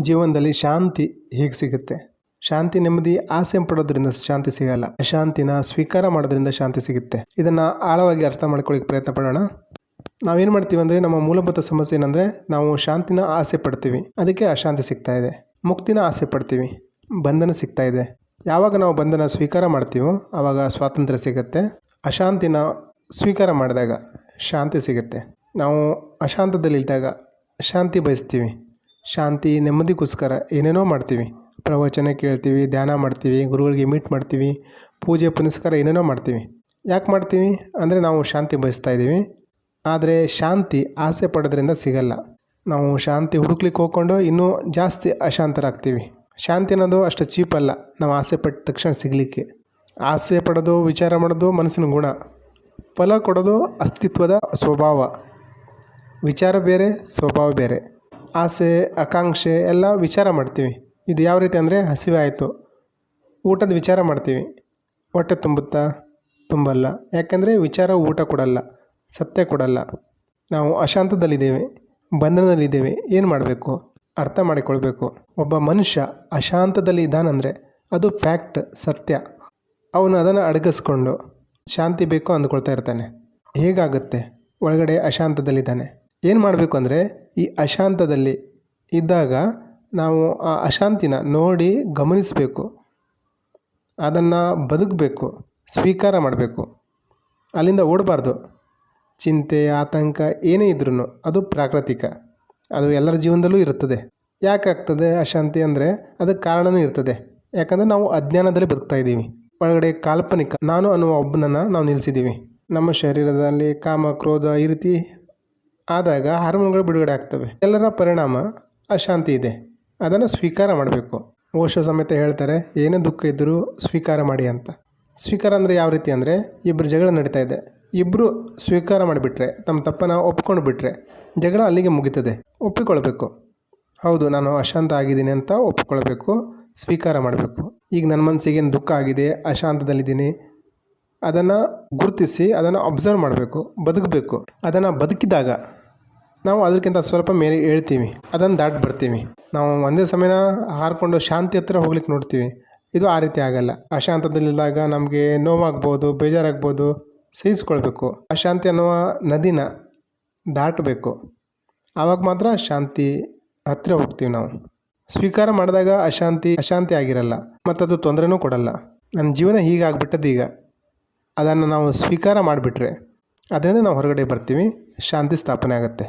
ಜೀವನದಲ್ಲಿ ಶಾಂತಿ ಹೇಗೆ ಸಿಗುತ್ತೆ? ಶಾಂತಿ ನೆಮ್ಮದಿ, ಆಸೆ ಪಡೋದ್ರಿಂದ ಶಾಂತಿ ಸಿಗಲ್ಲ. ಅಶಾಂತಿನ ಸ್ವೀಕಾರ ಮಾಡೋದ್ರಿಂದ ಶಾಂತಿ ಸಿಗುತ್ತೆ. ಇದನ್ನ ಆಳವಾಗಿ ಅರ್ಥ ಮಾಡ್ಕೊಳ್ಳಿಕ್ಕೆ ಪ್ರಯತ್ನ ಪಡೋಣ. ನಾವೇನು ಮಾಡ್ತೀವಿ ಅಂದ್ರೆ, ನಮ್ಮ ಮೂಲಭೂತ ಸಮಸ್ಯೆ ಏನಂದರೆ, ನಾವು ಶಾಂತಿನ ಆಸೆ ಪಡ್ತೀವಿ. ಅದಕ್ಕೆ ಅಶಾಂತಿ ಸಿಗ್ತಾ ಇದೆ. ಮುಕ್ತಿನ ಆಸೆ ಪಡ್ತೀವಿ. ಬಂಧನ ಸಿಗ್ತಾ ಇದೆ. ಯಾವಾಗ ನಾವು ಬಂಧನ ಸ್ವೀಕಾರ ಮಾಡ್ತೀವೋ ಆವಾಗ ಸ್ವಾತಂತ್ರ್ಯ ಸಿಗುತ್ತೆ. ಅಶಾಂತಿನ ಸ್ವೀಕಾರ ಮಾಡಿದಾಗ ಶಾಂತಿ ಸಿಗುತ್ತೆ. ನಾವು ಅಶಾಂತದಲ್ಲಿದ್ದಾಗ ಶಾಂತಿ ಬಯಸ್ತೀವಿ. ಶಾಂತಿ, ನೆಮ್ಮದಿಗೋಸ್ಕರ ಏನೇನೋ ಮಾಡ್ತೀವಿ. ಪ್ರವಚನ ಕೇಳ್ತೀವಿ, ಧ್ಯಾನ ಮಾಡ್ತೀವಿ, ಗುರುಗಳಿಗೆ ಮೀಟ್ ಮಾಡ್ತೀವಿ, ಪೂಜೆ, ಪುನಸ್ಕಾರ ಏನೇನೋ ಮಾಡ್ತೀವಿ. ಯಾಕೆ ಮಾಡ್ತೀವಿ? ಅಂದರೆ ನಾವು ಶಾಂತಿ ಬಯಸ್ತಾ ಇದ್ದೀವಿ. ಆದರೆ ಶಾಂತಿ ಆಸೆ ಪಡೋದ್ರಿಂದ ಸಿಗಲ್ಲ. ನಾವು ಶಾಂತಿ ಹುಡುಕ್ಲಿಕ್ಕೆ ಹೋಗ್ಕೊಂಡು ಇನ್ನೂ ಜಾಸ್ತಿ ಅಶಾಂತರಾಗ್ತೀವಿ. ಶಾಂತಿ ಅನ್ನೋದು ಅಷ್ಟು ಚೀಪ್ ಅಲ್ಲ. ನಾವು ಆಸೆ ಪಟ್ಟ ತಕ್ಷಣ ಸಿಗಲಿಕ್ಕೆ. ಆಸೆ ಪಡೋದು, ವಿಚಾರ ಮಾಡೋದು ಮನಸ್ಸಿನ ಗುಣ. ಫಲ ಕೊಡೋದು ಅಸ್ತಿತ್ವದ ಸ್ವಭಾವ. ವಿಚಾರ ಬೇರೆ, ಸ್ವಭಾವ ಬೇರೆ. ಆಸೆ, ಆಕಾಂಕ್ಷೆ ಎಲ್ಲ ವಿಚಾರ ಮಾಡ್ತೀವಿ. ಇದು ಯಾವ ರೀತಿ ಅಂದರೆ ಹಸಿವೆ ಆಯಿತು. ಊಟದ ವಿಚಾರ ಮಾಡ್ತೀವಿ. ಹೊಟ್ಟೆ ತುಂಬುತ್ತಾ? ತುಂಬಲ್ಲ. ಯಾಕೆಂದರೆ ವಿಚಾರ ಊಟ ಕೊಡಲ್ಲ. ಸತ್ಯ ಕೊಡಲ್ಲ. ನಾವು ಅಶಾಂತದಲ್ಲಿದ್ದೇವೆ. ಬಂಧನದಲ್ಲಿದ್ದೇವೆ. ಏನು ಮಾಡಬೇಕು? ಅರ್ಥ ಮಾಡಿಕೊಳ್ಬೇಕು. ಒಬ್ಬ ಮನುಷ್ಯ ಅಶಾಂತದಲ್ಲಿ ಇದ್ದಾನಂದರೆ ಅದು ಫ್ಯಾಕ್ಟ್, ಸತ್ಯ. ಅವನು ಅದನ್ನು ಅಡಗಿಸ್ಕೊಂಡು ಶಾಂತಿ ಬೇಕು ಅಂದ್ಕೊಳ್ತಾ ಇರ್ತಾನೆ. ಹೇಗಾಗುತ್ತೆ? ಒಳಗಡೆ ಅಶಾಂತದಲ್ಲಿದ್ದಾನೆ. ಏನು ಮಾಡಬೇಕು ಅಂದರೆ ಈ ಅಶಾಂತದಲ್ಲಿ ಇದ್ದಾಗ ನಾವು ಆ ಅಶಾಂತಿನ ನೋಡಿ ಗಮನಿಸಬೇಕು. ಅದನ್ನು ಬದುಕಬೇಕು, ಸ್ವೀಕಾರ ಮಾಡಬೇಕು. ಅಲ್ಲಿಂದ ಓಡಬಾರ್ದು. ಚಿಂತೆ, ಆತಂಕ ಏನೇ ಇದ್ರೂ ಅದು ಪ್ರಾಕೃತಿಕ. ಅದು ಎಲ್ಲರ ಜೀವನದಲ್ಲೂ ಇರುತ್ತದೆ. ಯಾಕಾಗ್ತದೆ ಅಶಾಂತಿ ಅಂದರೆ ಅದಕ್ಕೆ ಕಾರಣವೂ ಇರ್ತದೆ. ಯಾಕಂದರೆ ನಾವು ಅಜ್ಞಾನದಲ್ಲಿ ಬದುಕ್ತಾ ಇದ್ದೀವಿ. ಒಳಗಡೆ ಕಾಲ್ಪನಿಕ, ನಾನು ಅನ್ನುವ ಒಬ್ಬನನ್ನು ನಾವು ನಿಲ್ಲಿಸಿದ್ದೀವಿ ನಮ್ಮ ಶರೀರದಲ್ಲಿ ಕಾಮ, ಕ್ರೋಧ ಈ ರೀತಿ ಆದಾಗ ಹಾರ್ಮೋನ್ಗಳು ಬಿಡುಗಡೆ ಆಗ್ತವೆ. ಎಲ್ಲರ ಪರಿಣಾಮ ಅಶಾಂತಿ ಇದೆ. ಅದನ್ನು ಸ್ವೀಕಾರ ಮಾಡಬೇಕು. ಓಶೋ ಸಮೇತ ಹೇಳ್ತಾರೆ, ಏನೇ ದುಃಖ ಇದ್ದರೂ ಸ್ವೀಕಾರ ಮಾಡಿ ಅಂತ. ಸ್ವೀಕಾರ ಅಂದರೆ ಯಾವ ರೀತಿ ಅಂದರೆ ಇಬ್ಬರು ಜಗಳ ನಡೀತಾ ಇದೆ. ಇಬ್ಬರು ಸ್ವೀಕಾರ ಮಾಡಿಬಿಟ್ರೆ, ತಮ್ಮ ತಪ್ಪನ್ನು ಒಪ್ಕೊಂಡು ಬಿಟ್ಟರೆ ಜಗಳ ಅಲ್ಲಿಗೆ ಮುಗೀತದೆ. ಒಪ್ಪಿಕೊಳ್ಬೇಕು. ಹೌದು, ನಾನು ಅಶಾಂತ ಆಗಿದ್ದೀನಿ ಅಂತ ಒಪ್ಪಿಕೊಳ್ಬೇಕು, ಸ್ವೀಕಾರ ಮಾಡಬೇಕು. ಈಗ ನನ್ನ ಮನಸ್ಸಿಗೆ ಏನು ದುಃಖ ಆಗಿದೆ, ಅಶಾಂತದಲ್ಲಿದ್ದೀನಿ, ಅದನ್ನು ಗುರುತಿಸಿ, ಅದನ್ನು ಅಬ್ಸರ್ವ್ ಮಾಡಬೇಕು, ಬದುಕಬೇಕು. ಅದನ್ನು ಬದುಕಿದಾಗ ನಾವು ಅದಕ್ಕಿಂತ ಸ್ವಲ್ಪ ಮೇಲೆ ಹೇಳ್ತೀವಿ ಅದನ್ನು ದಾಟಿ ಬರ್ತೀವಿ. ನಾವು ಒಂದೇ ಸಮಯ ಹಾರಿಕೊಂಡು ಶಾಂತಿ ಹತ್ರ ಹೋಗ್ಲಿಕ್ಕೆ ನೋಡ್ತೀವಿ. ಇದು ಆ ರೀತಿ ಆಗಲ್ಲ. ಅಶಾಂತದಲ್ಲಿದ್ದಾಗ ನಮಗೆ ನೋವಾಗ್ಬೋದು, ಬೇಜಾರಾಗ್ಬೋದು, ಸಹಿಸ್ಕೊಳ್ಬೇಕು. ಅಶಾಂತಿ ಅನ್ನುವ ನದಿನ ದಾಟಬೇಕು. ಆವಾಗ ಮಾತ್ರ ಶಾಂತಿ ಹತ್ತಿರ ಹೋಗ್ತೀವಿ ನಾವು. ಸ್ವೀಕಾರ ಮಾಡಿದಾಗ ಅಶಾಂತಿ ಅಶಾಂತಿ ಆಗಿರಲ್ಲ ಮತ್ತು ಅದು ತೊಂದರೆನೂ ಕೊಡಲ್ಲ. ನನ್ನ ಜೀವನ ಹೀಗಾಗ್ಬಿಟ್ಟದ್ದು ಈಗ. ಅದನ್ನು ನಾವು ಸ್ವೀಕಾರ ಮಾಡಿಬಿಟ್ರೆ, ಅದರಿಂದ ನಾವು ಹೊರಗಡೆ ಬರ್ತೀವಿ, ಶಾಂತಿ ಸ್ಥಾಪನೆ ಆಗುತ್ತೆ.